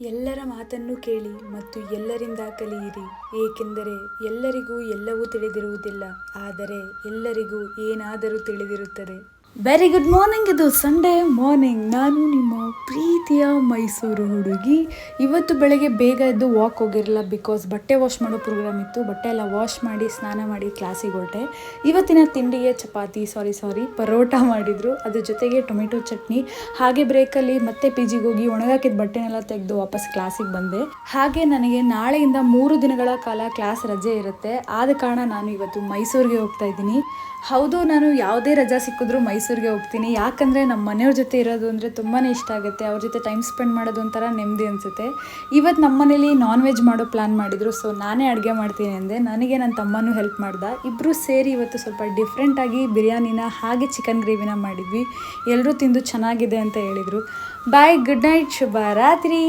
ಎಲ್ಲರ ಮಾತನ್ನು ಕೇಳಿ ಮತ್ತು ಎಲ್ಲರಿಂದ ಕಲಿಯಿರಿ, ಏಕೆಂದರೆ ಎಲ್ಲರಿಗೂ ಎಲ್ಲವೂ ತಿಳಿದಿರುವುದಿಲ್ಲ, ಆದರೆ ಎಲ್ಲರಿಗೂ ಏನಾದರೂ ತಿಳಿದಿರುತ್ತದೆ. ವೆರಿ ಗುಡ್ ಮಾರ್ನಿಂಗ್ ಇದು ಸಂಡೇ ಮಾರ್ನಿಂಗ್ ನಾನು ನಿಮ್ಮ ಪ್ರೀತಿಯ ಮೈಸೂರು ಹುಡುಗಿ. ಇವತ್ತು ಬೆಳಗ್ಗೆ ಬೇಗ ಎದ್ದು ವಾಕ್ ಹೋಗಿರಲಿಲ್ಲ ಬಿಕಾಸ್ ಬಟ್ಟೆ ವಾಶ್ ಮಾಡೋ ಪ್ರೋಗ್ರಾಮ್ ಇತ್ತು. ಬಟ್ಟೆ ಎಲ್ಲ ವಾಶ್ ಮಾಡಿ, ಸ್ನಾನ ಮಾಡಿ ಕ್ಲಾಸಿಗೆ ಹೊರಟೆ. ಇವತ್ತಿನ ತಿಂಡಿಗೆ ಚಪಾತಿ ಸಾರಿ ಸಾರಿ ಪರೋಟ ಮಾಡಿದರು. ಅದ್ರ ಜೊತೆಗೆ ಟೊಮೆಟೊ ಚಟ್ನಿ. ಹಾಗೆ ಬ್ರೇಕಲ್ಲಿ ಮತ್ತೆ ಪಿ ಜಿಗೆ ಹೋಗಿ ಒಣಗಾಕಿದ ಬಟ್ಟೆನೆಲ್ಲ ತೆಗೆದು ವಾಪಸ್ ಕ್ಲಾಸಿಗೆ ಬಂದೆ. ಹಾಗೆ ನನಗೆ ನಾಳೆಯಿಂದ ಮೂರು ದಿನಗಳ ಕಾಲ ಕ್ಲಾಸ್ ರಜೆ ಇರುತ್ತೆ. ಆದ ಕಾರಣ ನಾನು ಇವತ್ತು ಮೈಸೂರಿಗೆ ಹೋಗ್ತಾ ಇದ್ದೀನಿ. ಹೌದು, ನಾನು ಯಾವುದೇ ರಜಾ ಸಿಕ್ಕಿದ್ರೂ ಮೈಸೂರಿಗೆ ಹೋಗ್ತೀನಿ. ಯಾಕಂದರೆ ನಮ್ಮ ಮನೆಯವ್ರ ಜೊತೆ ಇರೋದು ಅಂದರೆ ತುಂಬಾ ಇಷ್ಟ ಆಗುತ್ತೆ. ಅವ್ರ ಜೊತೆ ಟೈಮ್ ಸ್ಪೆಂಡ್ ಮಾಡೋದು ಒಂಥರ ನೆಮ್ಮದಿ ಅನಿಸುತ್ತೆ. ಇವತ್ತು ನಮ್ಮ ಮನೇಲಿ ನಾನ್ ವೆಜ್ ಮಾಡೋ ಪ್ಲ್ಯಾನ್ ಮಾಡಿದರು ಸೊ ನಾನೇ ಅಡುಗೆ ಮಾಡ್ತೀನಿ ಅಂದೆ. ನನಗೆ ನನ್ನ ತಮ್ಮನೂ ಹೆಲ್ಪ್ ಮಾಡ್ದ. ಇಬ್ಬರು ಸೇರಿ ಇವತ್ತು ಸ್ವಲ್ಪ ಡಿಫ್ರೆಂಟಾಗಿ ಬಿರಿಯಾನಿನ ಹಾಗೆ ಚಿಕನ್ ಗ್ರೇವಿನ ಮಾಡಿದ್ವಿ. ಎಲ್ಲರೂ ತಿಂದು ಚೆನ್ನಾಗಿದೆ ಅಂತ ಹೇಳಿದರು. ಬಾಯ್ ಗುಡ್ ನೈಟ್ ಶುಭ ರಾತ್ರಿ.